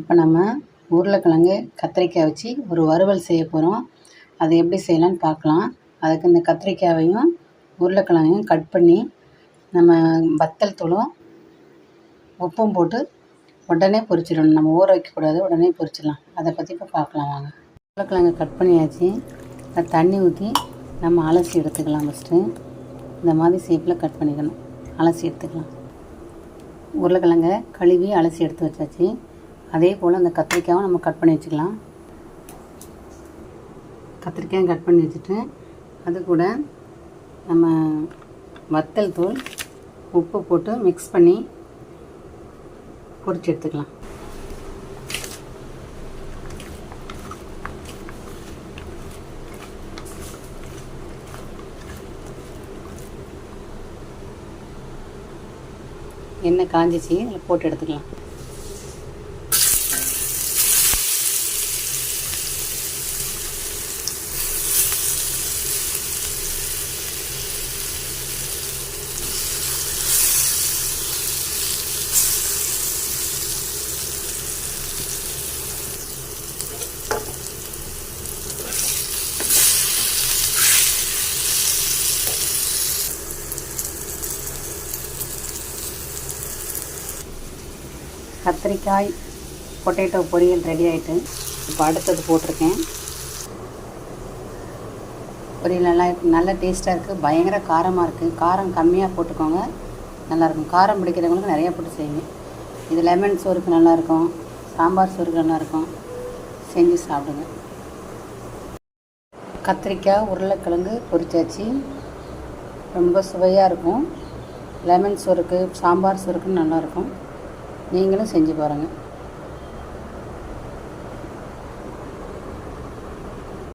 இப்போ நம்ம உருளைக்கிழங்கு கத்திரிக்காய் வச்சு ஒரு வறுவல் செய்ய போகிறோம் அது எப்படி செய்யலான்னு பார்க்கலாம். அதுக்கு இந்த கத்திரிக்காயையும் உருளைக்கிழங்கையும் கட் பண்ணி நம்ம வத்தல் தூளும் உப்பும் போட்டு உடனே பொரிச்சிடணும். நம்ம ஊற வைக்கக்கூடாது உடனே பொரிச்சிடலாம். அதை பற்றி இப்போ பார்க்கலாம் வாங்க. உருளைக்கிழங்கு கட் பண்ணியாச்சு. அதை தண்ணி ஊற்றி நம்ம அலசி எடுத்துக்கலாம் ஃபஸ்ட்டு இந்த மாதிரி ஷேப்பில் கட் பண்ணிக்கணும். அலசி எடுத்துக்கலாம். உருளைக்கிழங்க கழுவி அலசி எடுத்து வச்சாச்சு. அதே போல் அந்த கத்திரிக்காயும் நம்ம கட் பண்ணி வச்சுக்கலாம். கத்திரிக்காயும் கட் பண்ணி வச்சுட்டு அது கூட நம்ம வத்தல் தூள் உப்பு போட்டு மிக்ஸ் பண்ணி பொறிச்சு எடுத்துக்கலாம். எண்ணெய் காஞ்சிச்சு அதில் போட்டு எடுத்துக்கலாம். கத்திரிக்காய் பொட்டேட்டோ பொரியல் ரெடி ஆகிட்டு இப்போ அடுத்தது போட்டிருக்கேன். பொரியல் நல்லா நல்ல டேஸ்ட்டாக இருக்குது பயங்கர காரமாக இருக்குது காரம் கம்மியாக போட்டுக்கோங்க நல்லாயிருக்கும் காரம் பிடிக்கிறவங்களுக்கு நிறையா போட்டு செய்யுங்க. இது லெமன் சோறுக்கு நல்லாயிருக்கும் சாம்பார் சோறுக்கு நல்லாயிருக்கும் செஞ்சு சாப்பிடுங்க. கத்திரிக்காய் உருளைக்கிழங்கு பொரிச்சாச்சு. ரொம்ப சுவையாக இருக்கும். லெமன் சோறுக்கு சாம்பார் சோறுக்குன்னு நல்லாயிருக்கும் நீங்களும் செஞ்சு பாருங்கள்